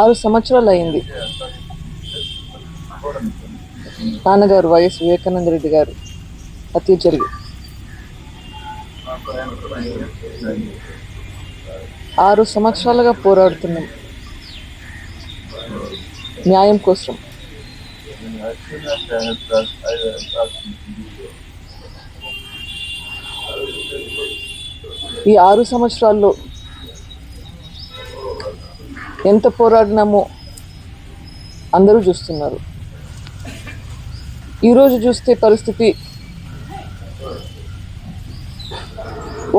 ఆరు సంవత్సరాలు అయింది నాన్నగారు వైఎస్ వివేకానంద రెడ్డి గారు హత్య జరిగి ఆరు సంవత్సరాలుగా పోరాడుతున్నాం. న్యాయం కోసం. ఈ ఆరు సంవత్సరాల్లో ఎంత పోరాడినామో అందరూ చూస్తున్నారు. ఈరోజు చూస్తే పరిస్థితి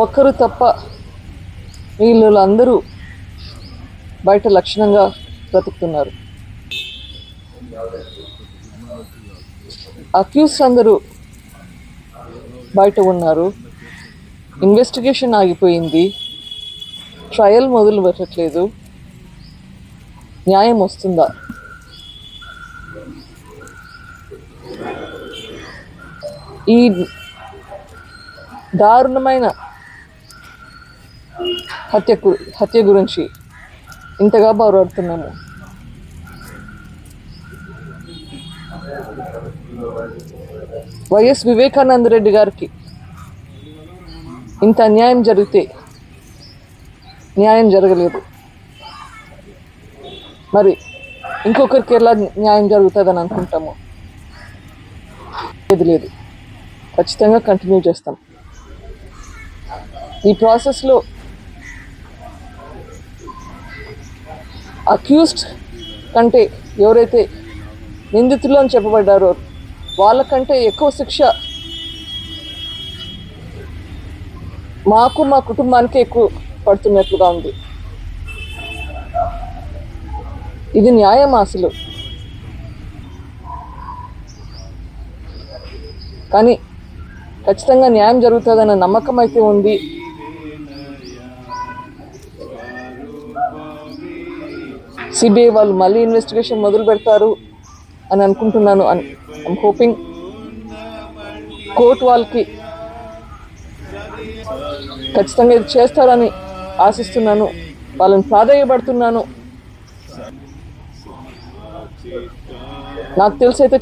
ఒక్కరు తప్ప వీళ్ళు అందరూ బయట లక్షణంగా బ్రతుకుతున్నారు. అక్యూస్ అందరూ బయట ఉన్నారు. ఇన్వెస్టిగేషన్ ఆగిపోయింది. ట్రయల్ మొదలు పెట్టట్లేదు. న్యాయం వస్తుందా? ఈ దారుణమైన హత్యకు హత్య గురించి ఇంతగా పోరాడుతున్నాము. వైఎస్ వివేకానంద రెడ్డి గారికి ఇంత అన్యాయం జరిగితే న్యాయం జరగలేదు. మరి ఇంకొకరికి ఎలా న్యాయం జరుగుతుందని అనుకుంటాము? లేదు లేదు. ఖచ్చితంగా కంటిన్యూ చేస్తాం. ఈ ప్రాసెస్లో అక్యూస్డ్ కంటే ఎవరైతే నిందితులు అని చెప్పబడ్డారో వాళ్ళకంటే ఎక్కువ శిక్ష మాకు మా కుటుంబానికి ఎక్కువ పడుతున్నట్లుగా ఉంది. ఇది న్యాయం అసలు. కానీ ఖచ్చితంగా న్యాయం జరుగుతుందన్న నమ్మకం అయితే ఉంది. సిబిఐ వాళ్ళు మళ్ళీ ఇన్వెస్టిగేషన్ మొదలు పెడతారు అని అనుకుంటున్నాను. ఐమ్ హోపింగ్ కోర్టు వాళ్ళకి ఖచ్చితంగా ఇది చేస్తారని ఆశిస్తున్నాను. వాళ్ళని ప్రాధాన్యపడుతున్నాను. నాకు తెలిసి అయితే